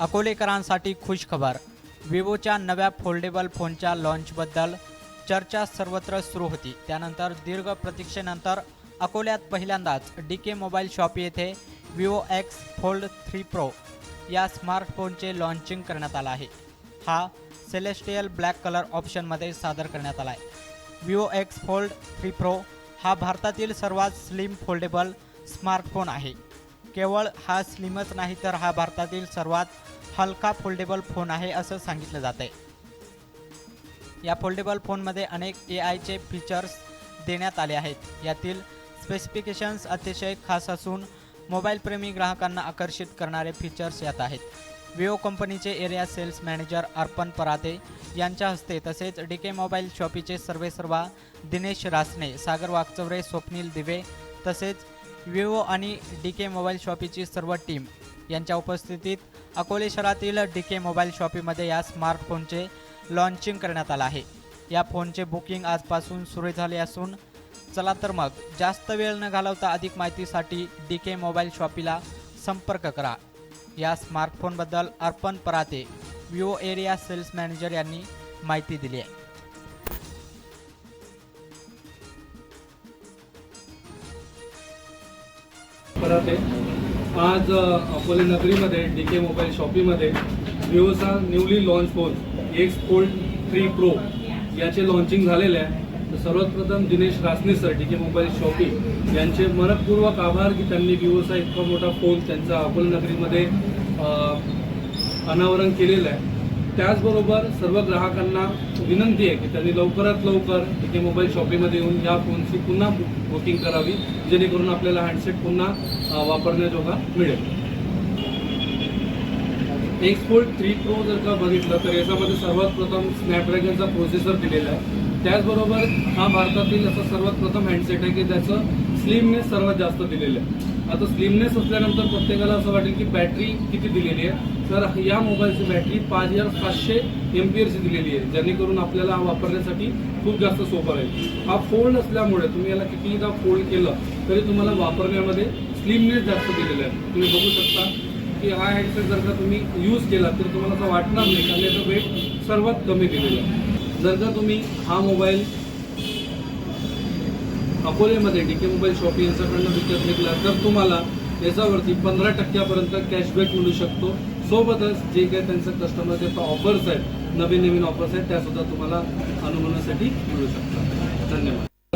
अकोलेकरांसाठी खुश खबर विवोच्या नव्या फोल्डेबल फोनच्या लॉन्चबद्दल चर्चा सर्वत्र सुरू होती. त्यानंतर दीर्घ प्रतीक्षेनंतर अकोल्यात पहिल्यांदाच डी के मोबाईल शॉप येथे Vivo X Fold three Pro या स्मार्टफोनचे लॉन्चिंग करण्यात आलं आहे. हा सेलेस्टियल ब्लॅक कलर ऑप्शनमध्ये सादर करण्यात आला आहे Vivo X Fold three Pro हा भारतातील सर्वात स्लिम फोल्डेबल स्मार्टफोन आहे. केवळ हा स्लिमच नाही तर हा भारतातील सर्वात हलका फोल्डेबल फोन आहे असं सांगितलं जात आहे या फोल्डेबल फोनमध्ये अनेक ए आयचे फीचर्स देण्यात आले आहेत. यातील स्पेसिफिकेशन्स अतिशय खास असून मोबाईलप्रेमी ग्राहकांना आकर्षित करणारे फीचर्स यात आहेत. विवो कंपनीचे एरिया सेल्स मॅनेजर अर्पण पराते यांच्या हस्ते तसेच डी के मोबाईल शॉपीचे सर्वेसर्वा दिनेश रासने सागर वाकचवरे स्वप्नील दिवे तसेच विवो आणि डी के मोबाईल शॉपीची सर्व टीम यांच्या उपस्थितीत अकोले शहरातील डी के मोबाईल शॉपीमध्ये या स्मार्टफोनचे लॉन्चिंग करण्यात आलं आहे. या फोनचे बुकिंग आजपासून सुरू झाले असून चला तर मग जास्त वेळ न घालवता अधिक माहितीसाठी डी के मोबाईल शॉपीला संपर्क करा. या स्मार्टफोनबद्दल Arpan Parate Vivo area sales manager यांनी माहिती दिली आहे. परत आहे. आज अकोले नगरीमध्ये डी के मोबाईल शॉपीमध्ये विवोचा newly launch phone X Fold three Pro याचे लॉन्चिंग झालेले आहे. तर सर्वात प्रथम Dinesh Rasane sir D K mobile shoppe यांचे मनपूर्वक आभार की त्यांनी विवोचा इतका मोठा फोन त्यांचा अकोले नगरीमध्ये अनावरण केलेलं आहे. त्याचबरोबर सर्व ग्राहकांना विनंती आहे की त्यांनी लवकरात लवकर इथे मोबाईल शॉपीमध्ये येऊन या फोनची पुन्हा बुकिंग करावी जेणेकरून आपल्याला हँडसेट पुन्हा वापरण्याजोगा मिळेल. एक्सपोर्ट थ्री प्रो जर का बघितलं तर याच्यामध्ये सर्वात प्रथम स्नॅपड्रॅगनचा प्रोसेसर दिलेला आहे. त्याचबरोबर हा भारतातील असं सर्वात प्रथम हँडसेट आहे की त्याचं स्लिमनेस सर्वात जास्त दिलेलं आहे. आता स्लिमनेस असल्यानंतर प्रत्येकाला असं वाटेल की बॅटरी किती दिलेली आहे. तर या मोबाईलची बॅटरी पाच हजार पाचशे एम पी एरची दिलेली आहे. जेणेकरून आपल्याला हा वापरण्यासाठी खूप जास्त सोपा राहील. हा फोल्ड असल्यामुळे तुम्ही याला कितीदा फोल्ड केलं तरी तुम्हाला वापरण्यामध्ये स्लिमनेस जास्त दिलेला आहे. तुम्ही बघू शकता की हा हँडसेट जर का तुम्ही यूज केला तर तुम्हाला असं वाटणार नाही. कारण याचं वेट सर्वात कमी दिलेलं आहे. जर का तुम्ही हा मोबाईल अकोलेमध्ये डी के मोबाईल शॉपिंग यांच्याकडनं विकत घेतला तर तुम्हाला याच्यावरती पंधरा टक्क्यापर्यंत कॅशबॅक मिळू शकतो. सोबतच जे काही त्यांचं कस्टमर कस्टमरचे ऑफर्स आहेत नवीन नवीन ऑफर्स आहेत त्यासुद्धा तुम्हाला अनुभवण्यासाठी मिळू शकतात. धन्यवाद.